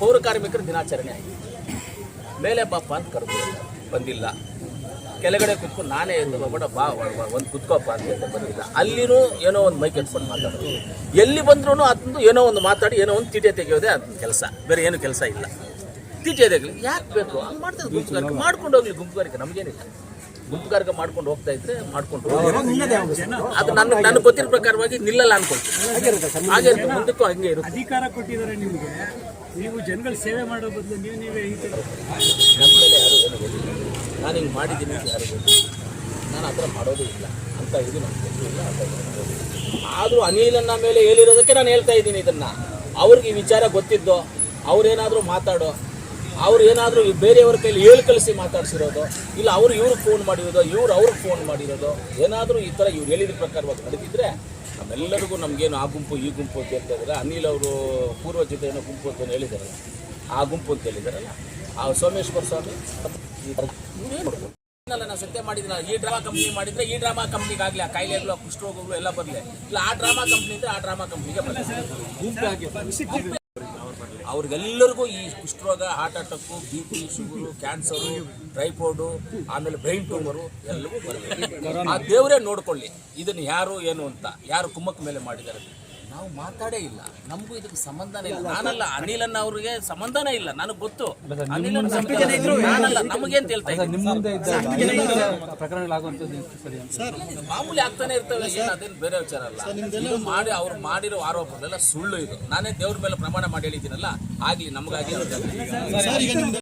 ಪೌರ ಕಾರ್ಮಿಕರ ದಿನಾಚರಣೆ ಆಗಿದೆ ಮೇಲೆ ಬಾಪ ಅಂತ ಕರೆದು ಬಂದಿಲ್ಲ. ಕೆಳಗಡೆ ಕುತ್ಕೊಂಡು ನಾನೇ ಎದ್ದು ಬಾಬಾ ಬಾ ಒಂದು ಕುತ್ಕೋಪ್ಪ ಅಂತ ಹೇಳಿ ಬಂದಿಲ್ಲ. ಅಲ್ಲಿನೂ ಏನೋ ಒಂದು ಮೈಕ್ ಎತ್ಕೊಂಡು ಮಾತಾಡೋದು ಎಲ್ಲಿ ಬಂದ್ರೂ ಅದೊಂದು ಏನೋ ಒಂದು ಮಾತಾಡಿ ಏನೋ ಒಂದು ತೀಟೆ ತೆಗೆಯೋದೇ ಅದನ್ನ ಕೆಲಸ. ಬೇರೆ ಏನು ಕೆಲಸ ಇಲ್ಲ. ತೀಟೆ ತೆಗಲಿ ಯಾಕೆ ಬೇಕು? ಹಂಗೆ ಮಾಡ್ತಾರೆ ಗುಂಪುಗಾರಿಕೆ. ಮಾಡ್ಕೊಂಡು ಹೋಗ್ಲಿ ಗುಂಪುಗಾರಿಕೆ ನಮಗೇನಿಲ್ಲ. ಗುಂಪುಗಾರಿಕೆ ಮಾಡ್ಕೊಂಡು ಹೋಗ್ತಾ ಇದ್ರೆ ಮಾಡ್ಕೊಂಡು. ಅದು ನನ್ನ ನನ್ನ ಗೊತ್ತಿರೋ ಪ್ರಕಾರವಾಗಿ ನಿಲ್ಲಲ್ಲ ಅನ್ಕೊಳ್ತೀನಿ. ಹಾಗೆ ಮುಂದಕ್ಕೂ ಹಂಗೆ ಇರುತ್ತೆ. ಅಧಿಕಾರ ಕೊಟ್ಟಿದ್ದಾರೆ ನಿಮಗೆ. ನೀವು ಜನಗಳ ಸೇವೆ ಮಾಡೋ ಬದಲು ನೀವು ನೀವೇ ಈ ಥರ ನಮ್ಮ ಮೇಲೆ ಯಾರು ನಾನು ಹಿಂಗೆ ಮಾಡಿದ್ದೀನಿ ಅಂತ ಯಾರು ನಾನು ಆ ಥರ ಮಾಡೋದು ಇಲ್ಲ ಅಂತ ಇದು ಗೊತ್ತಿಲ್ಲ ಅಂತ. ಆದರೂ ಅನಿಲನ್ನ ಮೇಲೆ ಹೇಳಿರೋದಕ್ಕೆ ನಾನು ಹೇಳ್ತಾ ಇದ್ದೀನಿ ಇದನ್ನ. ಅವ್ರಿಗೆ ಈ ವಿಚಾರ ಗೊತ್ತಿದ್ದೋ, ಅವ್ರೇನಾದರೂ ಮಾತಾಡೋ ಅವ್ರು ಏನಾದರೂ ಬೇರೆಯವ್ರ ಕೈಲಿ ಹೇಳಿ ಕಳಿಸಿ ಮಾತಾಡ್ಸಿರೋದು, ಇಲ್ಲ ಅವ್ರು ಇವ್ರಿಗೆ ಫೋನ್ ಮಾಡಿರೋದು, ಇವ್ರು ಅವ್ರಿಗೆ ಫೋನ್ ಮಾಡಿರೋದು, ಏನಾದರೂ ಈ ಥರ ಇವ್ರು ಹೇಳಿದ ಪ್ರಕಾರವಾಗಿ ನಡೆದಿದ್ದರೆ ನಮ್ಮೆಲ್ಲರಿಗೂ ನಮಗೇನು ಆ ಗುಂಪು, ಈ ಗುಂಪು ಅಂತ ಹೇಳ್ತಾ ಅನಿಲ್ ಅವರು ಪೂರ್ವ ಜೊತೆ ಏನೋ ಗುಂಪು ಅಂತ ಹೇಳಿದಾರಲ್ಲ, ಆ ಗುಂಪು ಅಂತ ಹೇಳಿದಾರಲ್ಲ, ಆ ಸೋಮೇಶ್ವರ ಸ್ವಾಮಿ ನಾನು ಸತ್ಯ ಮಾಡಿದ್ರೆ ಈ ಡ್ರಾಮಾ ಕಂಪ್ನಿ ಮಾಡಿದ್ರೆ ಈ ಡ್ರಾಮಾ ಕಂಪ್ನಿಗೆ ಆಗಲಿ, ಆ ಕಾಯಿಲೆಗಳು ಕುಷ್ಠರೋಗಗಳು ಎಲ್ಲ ಬರಲಿ. ಇಲ್ಲ, ಆ ಡ್ರಾಮಾ ಕಂಪ್ನಿ ಇದ್ರೆ ಆ ಡ್ರಾಮಾ ಕಂಪ್ನಿಗೆ ಬರಲಿ. ಅವ್ರಿಗೆಲ್ಲರಿಗೂ ಈ ಕುಷ್ಠರೋಗ heart attack B P sugar cancer typhoid ಆಮೇಲೆ ಬ್ರೈನ್ ಟ್ಯೂಮರು ಎಲ್ಲವೂ ಬರಬೇಕು ಆ ದೇವರೇ ನೋಡ್ಕೊಳ್ಳಿ, ಇದನ್ನು ಯಾರು, ಏನು ಅಂತ, ಯಾರು ಕುಮ್ಮಕ್ಕ ಮೇಲೆ ಮಾಡಿದ್ದಾರೆ ನಾವು ಮಾತಾಡೇ ಇಲ್ಲ. ನಮಗೂ ಇದಕ್ಕೆ ಸಂಬಂಧನೇ ಇಲ್ಲ. ನಾನಲ್ಲ ಅನಿಲನ್ನ ಅವ್ರಿಗೆ ಸಂಬಂಧನೇ ಇಲ್ಲ. ನನಗೆ ಗೊತ್ತು. ಅನಿಲ್ ಇದ್ರು ನಾನಲ್ಲ ನಮಗೇನ್ ಹೇಳ್ತಾ ಮಾಮೂಲಿ ಆಗ್ತಾನೆ ಇರ್ತವೆ. ಏನು ಅದೇನು ಬೇರೆ ವಿಚಾರ ಅಲ್ಲ. ಇದು ಮಾಡಿ ಅವ್ರು ಮಾಡಿರೋ ಆರೋಪಗಳೆಲ್ಲ ಸುಳ್ಳು ಇದು. ನಾನೇ ದೇವ್ರ ಮೇಲೆ ಪ್ರಮಾಣ ಮಾಡಿ ಹೇಳಿದ್ದೀನಲ್ಲ ಆಗ್ಲಿ ನಮಗಾಗಿ